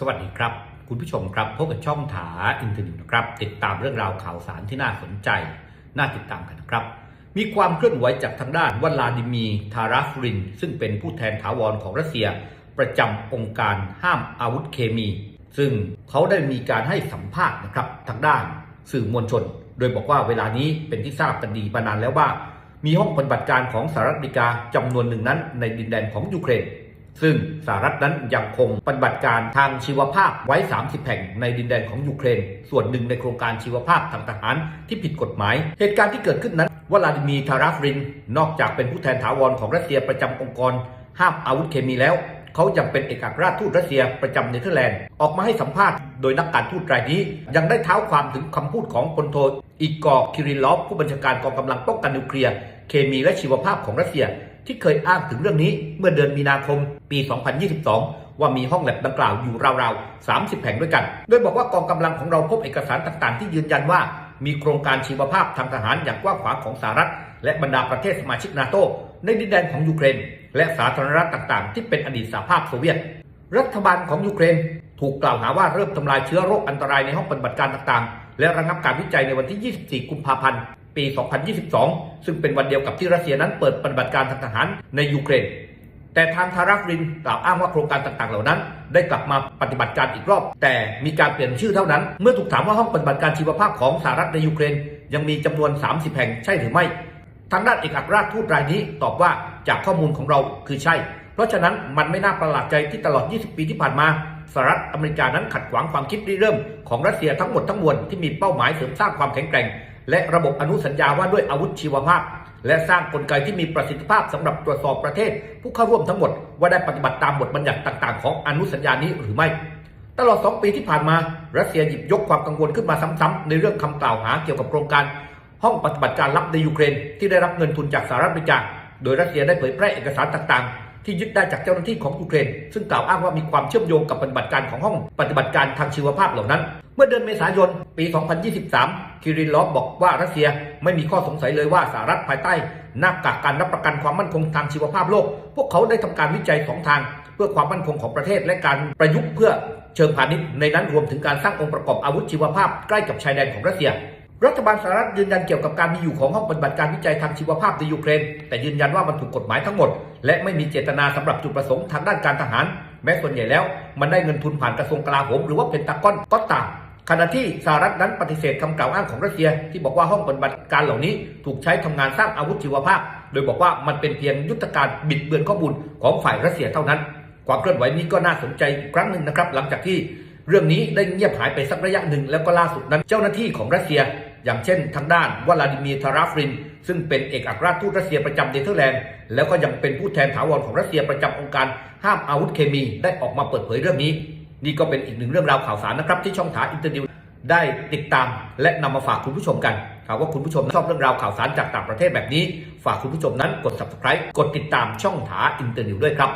สวัสดีครับ คุณผู้ชมครับพบกับช่องถาอินเทอร์เน็ตนะครับ ติดตามเรื่องราวข่าวสารที่น่าสนใจ น่าติดตามกันนะครับ มีความเคลื่อนไหวจากทางด้านวลาดิมีร์ทาราฟริน ซึ่งเป็นผู้แทนถาวรของรัสเซีย ประจำองค์การห้ามอาวุธเคมี ซึ่งเขาได้มีการให้สัมภาษณ์นะครับทางด้านสื่อมวลชน โดยบอกว่าเวลานี้เป็นที่ทราบกันดีมานานแล้วว่า มีห้องปฏิบัติการของสหรัฐอเมริกาจำนวนหนึ่งนั้นในดินแดนของยูเครน ซึ่งสหรัฐนั้นยังคงปฏิบัติการทางชีวภาพไว้ 30 แห่งในดินแดนของยูเครน ส่วนหนึ่งในโครงการชีวภาพทางทหารที่ผิดกฎหมาย เหตุการณ์ที่เกิดขึ้นนั้นวลาดิมีทาราฟริน นอกจากเป็นผู้แทนถาวรของรัสเซียประจำองค์กร ห้ามอาวุธเคมีแล้ว เขายังเป็นเอกอัครราชทูตรัสเซียประจำเนเธอร์แลนด์ออกมาให้สัมภาษณ์โดยนักการทูตรายนี้ ยังได้เท้าความถึงคำพูดของพลโทอีกอร์คิริลอฟผู้บัญชาการกองกำลังป้องกันนิวเคลียร์เคมีและชีวภาพของรัสเซีย ที่เคยอ้างถึงเรื่องนี้เมื่อเดือนมีนาคมปี 2022 ว่ามีห้องแลบดังกล่าวอยู่ราวๆ 30 แห่งด้วยกัน โดยบอกว่ากองกำลังของเราพบเอกสารต่างๆ ที่ยืนยันว่ามีโครงการชีวภาพทางทหารอย่างกว้างขวางของสหรัฐ และบรรดาประเทศสมาชิกนาโตในดินแดนของยูเครน และสาธารณรัฐต่างๆ ที่เป็นอดีตสหภาพโซเวียต รัฐบาลของยูเครน ถูกกล่าวหาว่าเริ่มทำลายเชื้อโรคอันตรายในห้องปฏิบัติการต่างๆ และระงับการวิจัยในวันที่ 24 กุมภาพันธ์ ปี 2022 ซึ่งเป็นวันเดียวกับที่รัสเซียนั้นเปิดปฏิบัติการทางทหารในยูเครน แต่ทางทาราฟรินกล่าวอ้างว่าโครงการต่างๆ เหล่านั้น ได้กลับมาปฏิบัติการอีกรอบ แต่มีการเปลี่ยนชื่อเท่านั้น เมื่อถูกถามว่าห้องปฏิบัติการชีวภาพของสหรัฐในยูเครน ยังมีจำนวน 30 แห่งใช่หรือไม่ ทางด้านเอกอัครราชทูตรายนี้ตอบว่าจากข้อมูลของเราคือใช่ เพราะฉะนั้นมันไม่น่าประหลาดใจที่ตลอด 20 ปีที่ผ่านมาสหรัฐอเมริกานั้นขัดขวางความคิดริเริ่มของรัสเซียทั้งหมดทั้งมวลที่มีเป้าหมายเสริมสร้างความแข็งแกร่ง และระบบอนุสัญญาว่าด้วยอาวุธชีวภาพ และสร้างกลไกที่มีประสิทธิภาพสำหรับตรวจสอบประเทศ ผู้เข้าร่วมทั้งหมด ว่าได้ปฏิบัติตามบทบัญญัติต่าง ๆ ของอนุสัญญานี้หรือไม่ ตลอด 2 ปีที่ผ่านมา รัสเซียหยิบยกความกังวลขึ้นมาซ้ำๆในเรื่องคำกล่าวหาเกี่ยวกับโครงการ ห้องปฏิบัติการลับในยูเครน ที่ได้รับเงินทุนจากสหรัฐอเมริกาโดยรัสเซียได้เผยแพร่เอกสารต่างๆ ที่ยึดได้จากเจ้าหน้าที่ของยูเครน ซึ่งกล่าวอ้างว่ามีความเชื่อมโยงกับปฏิบัติการของห้องปฏิบัติการทางชีวภาพเหล่านั้น เมื่อเดือนเมษายน ปี 2023 คิริลลอฟบอกว่ารัสเซียไม่มีข้อสงสัยเลยว่าสหรัฐภายใต้หน้ากากการรับประกันความมั่นคงทางชีวภาพโลก พวกเขาได้ทำการวิจัยสองทาง เพื่อความมั่นคงของประเทศและการประยุกต์เพื่อเชิงพาณิชย์ในนั้นรวมถึงการสร้างองค์ประกอบอาวุธชีวภาพใกล้กับชายแดนของรัสเซียรัฐบาลสหรัฐยืนยันเกี่ยวกับการมีอยู่ของห้องปฏิบัติการวิจัยทางชีวภาพในยูเครน แต่ยืนยันว่ามันถูกกฎหมายทั้งหมด และไม่มีเจตนาสำหรับจุดประสงค์ทางด้านการทหาร แม้ส่วนใหญ่แล้ว มันได้เงินทุนผ่านกระทรวงกลาโหมหรือว่าเพนตากอนก็ตามขณะที่สหรัฐนั้นปฏิเสธคำกล่าวอ้างของรัสเซีย ที่บอกว่าห้องปฏิบัติการเหล่านี้ถูกใช้ทำงานสร้างอาวุธชีวภาพ โดยบอกว่ามันเป็นเพียงยุทธการบิดเบือนข้อมูลของฝ่ายรัสเซียเท่านั้น ความเคลื่อนไหวนี้ก็น่าสนใจครั้งหนึ่งนะครับ หลังจากที่เรื่องนี้ได้เงียบหายไปสักระยะหนึ่งแล้วก็ล่าสุดนั้น เจ้าหน้าที่ของรัสเซีย อย่างเช่นทางด้านวลาดิมีร์ทาราฟริน ซึ่งเป็นเอกอัครราชทูตรัสเซียประจำเนเธอร์แลนด์แล้วก็ยังเป็นผู้แทนถาวรของรัสเซียประจำองค์การห้ามอาวุธเคมีได้ออกมาเปิดเผยเรื่องนี้ นี่ก็เป็นอีกหนึ่งเรื่องราวข่าวสารนะครับที่ช่องถาอินเตอร์นิวได้ติดตามและนำมาฝากคุณผู้ชมกันหากว่าคุณผู้ชมชอบเรื่องราวข่าวสารจากต่างประเทศแบบนี้ ฝากคุณผู้ชมนั้นกด subscribe กดติดตามช่องถาอินเตอร์นิวด้วยครับ